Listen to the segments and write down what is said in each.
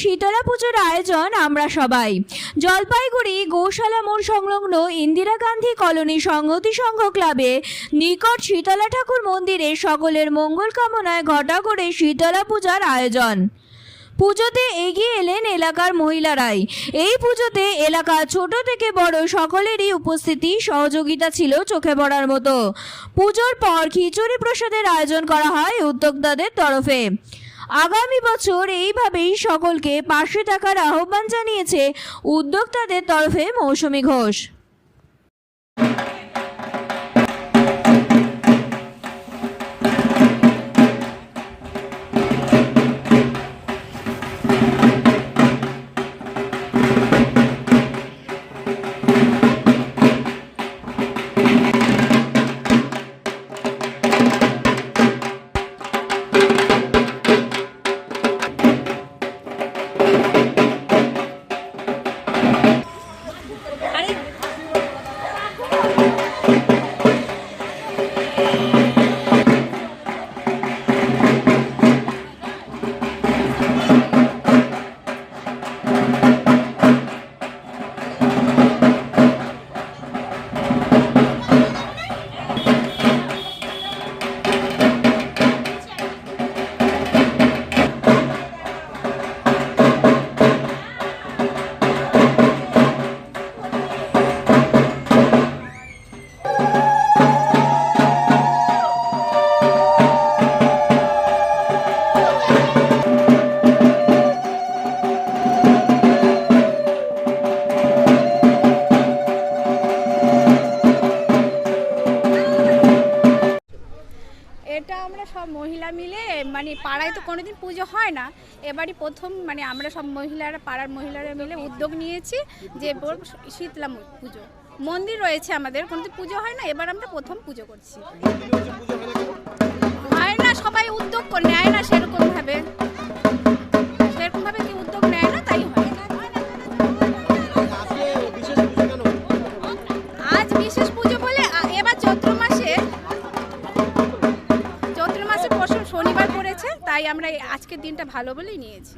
শীতলা পুজোর আয়োজন আমরা সবাই। জলপাইগুড়ি গৌশালা মোড় সংলগ্ন ইন্দিরা গান্ধী কলোনি সংহতি সংঘ ক্লাবে নিকট শীতলা ঠাকুর মন্দিরে সকলের মঙ্গল কামনায় ঘটা করে শীতলা পূজার আয়োজন। পুজোতে এগিয়ে এলেন এলাকার মহিলারাই। এই পুজোতে এলাকা ছোট থেকে বড় সকলেরই উপস্থিতি সহযোগিতা ছিল চোখে পড়ার মতো। পুজোর পর খিচুড়ি প্রসাদের আয়োজন করা হয় উদ্যোক্তাদের তরফে। আগামী বছর এইভাবেই সকলকে পাশে থাকার আহ্বান জানিয়েছে উদ্যোক্তাদের তরফে মৌসুমী ঘোষ। এটা আমরা সব মহিলা মিলে মানে পাড়ায় তো কোনোদিন পুজো হয় না। এবারই প্রথম মানে আমরা সব মহিলারা পাড়ার মহিলারা মিলে উদ্যোগ নিয়েছি যে শীতলা পুজো। মন্দির রয়েছে আমাদের কিন্তু পুজো হয় না এবার আমরা প্রথম পুজো করছি। হয় না সবাই উদ্যোগ নেয় না সেরকম ভাবে সেরকম কি উদ্যোগ নেয় না তাই হয়। আজ বিশেষ পুজো দিনটা ভালো বলেই নিয়েছি।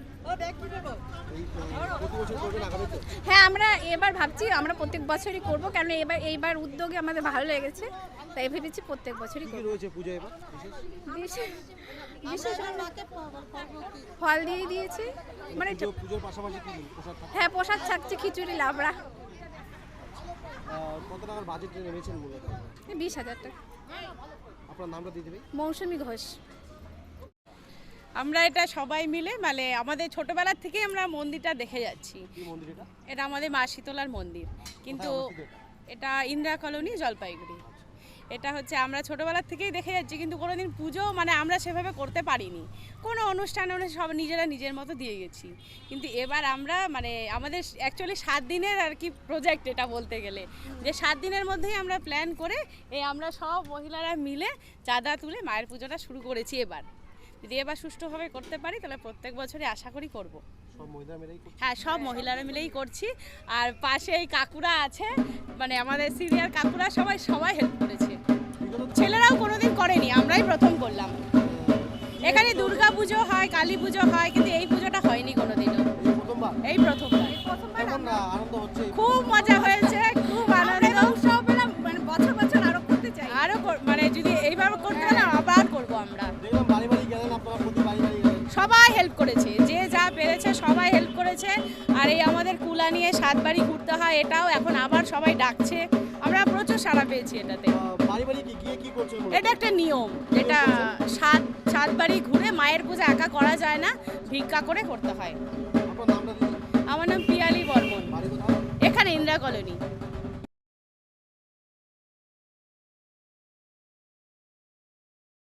হ্যাঁ আমরা এবার ভাবছি আমরা প্রত্যেক বছরই করব কারণ এবার এইবার উদ্যোগে আমাদের ভালো লেগেছে। তাই ভেবেছি প্রত্যেক বছরই করব। বিশেষ? ফল দিয়ে দিয়েছি। মানে হ্যাঁ প্রসাদ থাকছে খিচুড়ি লাবড়া। কত টাকার বাজেট নেমেছেন মূলত বিশ হাজার টাকা। আপনার নামটা দিয়ে দেবে মৌসুমি ঘোষ। আমরা এটা সবাই মিলে মানে আমাদের ছোটবেলার থেকেই আমরা মন্দিরটা দেখে যাচ্ছি। এটা? এটা আমাদের মা শীতলার মন্দির। কিন্তু এটা? ইন্দিরা কলোনি জলপাইগুড়ি। এটা হচ্ছে আমরা ছোটবেলার থেকেই দেখে যাচ্ছি কিন্তু কোনোদিন পুজো মানে আমরা সেভাবে করতে পারিনি। কোনো অনুষ্ঠানে অনুষ্ঠানে সব নিজেরা নিজের মতো দিয়ে গেছি। কিন্তু এবার আমরা মানে আমাদের অ্যাকচুয়ালি সাত দিনের আর কি প্রজেক্ট এটা বলতে গেলে। যে সাত দিনের মধ্যেই আমরা প্ল্যান করে এই আমরা সব মহিলারা মিলে চাঁদা তুলে মায়ের পুজোটা শুরু করেছি এবার। যদি এবার সুষ্ঠুভাবে করতে পারি তাহলে প্রত্যেক বছরই আশা করি করব। হ্যাঁ সব মহিলারা মিলেই করছি। আর পাশে এই কাকুরা আছে মানে আমাদের সিনিয়র কাকুরা সবাই সবাই হেল্প করেছে। ছেলেরাও কোনোদিন করেনি আমরাই প্রথম করলাম। এখানে দুর্গা পুজো হয় কালী পুজো হয় কিন্তু এই পুজোটা হয়নি কোনোদিনও। এই প্রথমবার? খুব মজা হয়েছে। সবাই হেল্প করেছে। যে যা পেরেছে সবাই হেল্প করেছে। আর এই আমাদের কুলা নিয়ে সাত বাড়ি ঘুরতে হয় এটাও এখন আবার সবাই ডাকছে। আমরা প্রচুর সাড়া পেয়েছি এটাতে? এটা একটা নিয়ম যেটা সাত সাত বাড়ি ঘুরে মায়ের পূজা একা করা যায় না ভিক্ষা করে করতে হয়। আমার নাম পিয়ালি বর্মন। এখানে ইন্দিরা কলোনি।